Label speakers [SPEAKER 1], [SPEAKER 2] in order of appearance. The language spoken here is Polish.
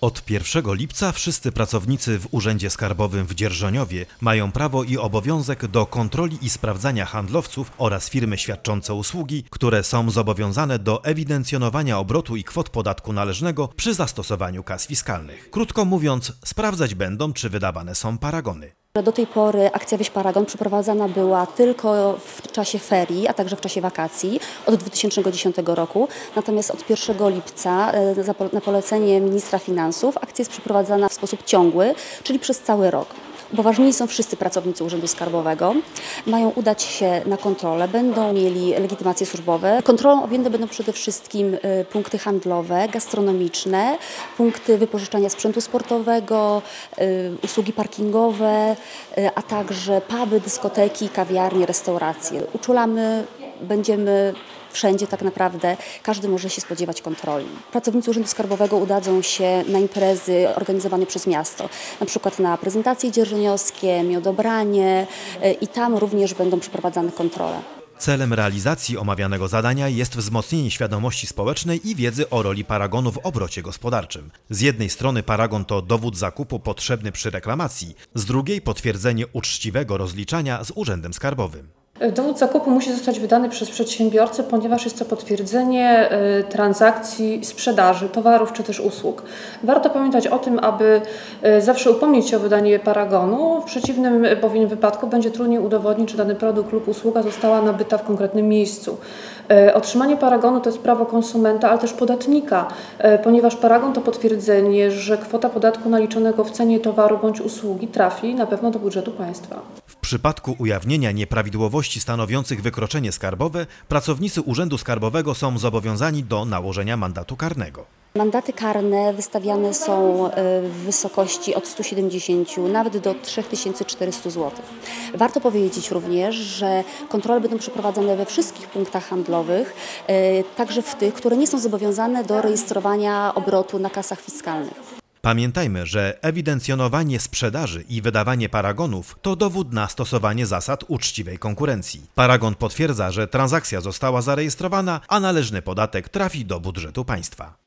[SPEAKER 1] Od 1 lipca wszyscy pracownicy w Urzędzie Skarbowym w Dzierżoniowie mają prawo i obowiązek do kontroli i sprawdzania handlowców oraz firmy świadczące usługi, które są zobowiązane do ewidencjonowania obrotu i kwot podatku należnego przy zastosowaniu kas fiskalnych. Krótko mówiąc, sprawdzać będą, czy wydawane są paragony.
[SPEAKER 2] Do tej pory akcja Wieś Paragon przeprowadzana była tylko w czasie ferii, a także w czasie wakacji od 2010 roku. Natomiast od 1 lipca e, na polecenie ministra finansów akcja jest przeprowadzana w sposób ciągły, czyli przez cały rok. Upoważnieni są wszyscy pracownicy Urzędu Skarbowego. Mają udać się na kontrolę, będą mieli legitymacje służbowe. Kontrolą objęte będą przede wszystkim e, punkty handlowe, gastronomiczne, punkty wypożyczania sprzętu sportowego, e, usługi parkingowe, e, a także puby, dyskoteki, kawiarnie, restauracje. Uczulamy, będziemy wszędzie tak naprawdę, każdy może się spodziewać kontroli. Pracownicy Urzędu Skarbowego udadzą się na imprezy organizowane przez miasto, na przykład na prezentacje dzierżoniowskie, miodobranie e, i tam również będą przeprowadzane kontrole.
[SPEAKER 1] Celem realizacji omawianego zadania jest wzmocnienie świadomości społecznej i wiedzy o roli paragonu w obrocie gospodarczym. Z jednej strony paragon to dowód zakupu potrzebny przy reklamacji, z drugiej potwierdzenie uczciwego rozliczania z Urzędem Skarbowym.
[SPEAKER 3] Dowód zakupu musi zostać wydany przez przedsiębiorcę, ponieważ jest to potwierdzenie y, transakcji sprzedaży towarów czy też usług. Warto pamiętać o tym, aby y, zawsze upomnieć się o wydanie paragonu. W przeciwnym bowiem wypadku będzie trudniej udowodnić, czy dany produkt lub usługa została nabyta w konkretnym miejscu. Y, Otrzymanie paragonu to jest prawo konsumenta, ale też podatnika, ponieważ paragon to potwierdzenie, że kwota podatku naliczonego w cenie towaru bądź usługi trafi na pewno do budżetu państwa.
[SPEAKER 1] Przypadku ujawnienia nieprawidłowości stanowiących wykroczenie skarbowe, pracownicy Urzędu Skarbowego są zobowiązani do nałożenia mandatu karnego.
[SPEAKER 2] Mandaty karne wystawiane są e, w wysokości od 170 nawet do 3400 zł. Warto powiedzieć również, że kontrole będą przeprowadzane we wszystkich punktach handlowych, e, także w tych, które nie są zobowiązane do rejestrowania obrotu na kasach fiskalnych.
[SPEAKER 1] Pamiętajmy, że ewidencjonowanie sprzedaży i wydawanie paragonów to dowód na stosowanie zasad uczciwej konkurencji. Paragon potwierdza, że transakcja została zarejestrowana, a należny podatek trafi do budżetu państwa.